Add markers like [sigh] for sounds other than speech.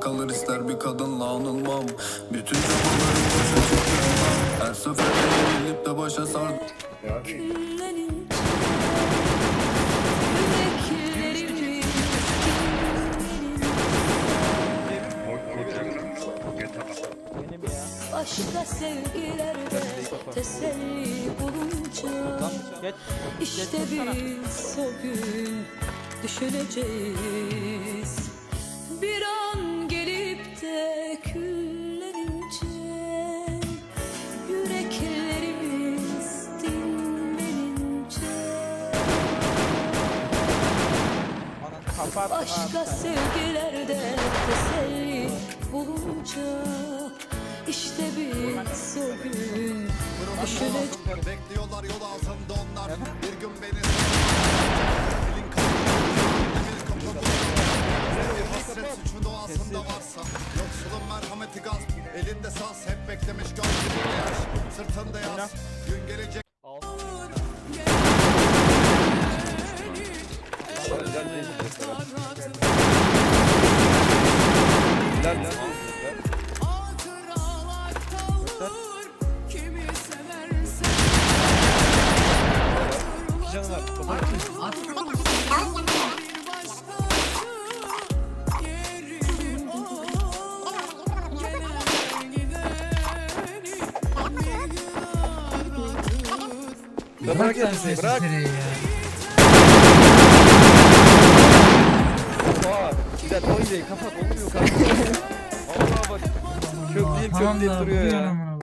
kalır ister bir kadınla anılmam Bütün çabalarım boşa çıkıyor Her seferinde yenilip de başa sar Başka sevgilerde teselli bulunca. İşte biz o gün düşüneceğiz. Bir an kapat. Başka sevgilerde teselli bulunca İşte biz o gün düşüneceğiz Bekliyorlar yol altında onlar. Bir gün beni Elin hasret suçu doğasında varsa. Yoksulun merhameti gasp. Elinde saz hep beklemiş gönlünde yaş. Sırtında yaz. Gün gelecek Canı Bırak bırak. [laughs] Oha. Bir dakika o iyiyi kapat olmuyor kanka. [laughs] Allah bak. Kökleyip kökleyip duruyor ya.